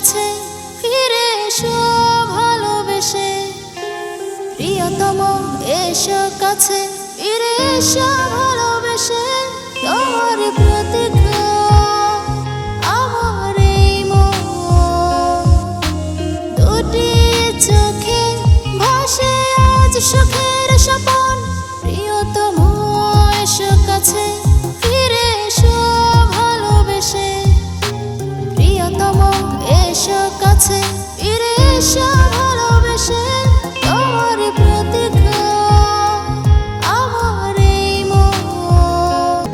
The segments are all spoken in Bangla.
কাছে ফিরে এসো ভালোবেসে। প্রিয়তম এসো কাছে ফিরে এসো ভালোবেসে। তোমার সুখের স্বপন। এসো কাছে ফিরে এসো ভালোবেসে তোমার প্রতীক্ষা আমার এই মন।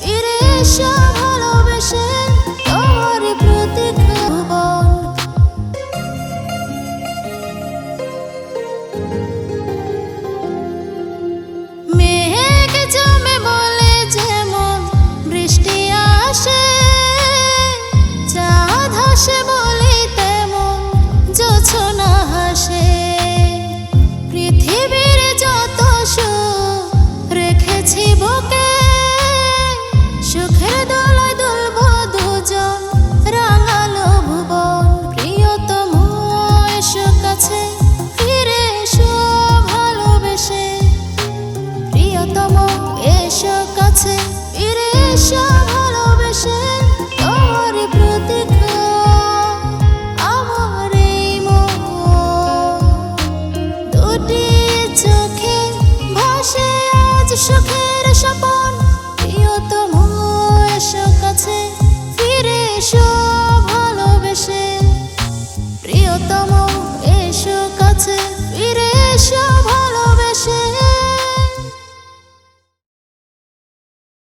ফিরে এসে ভালোবেসে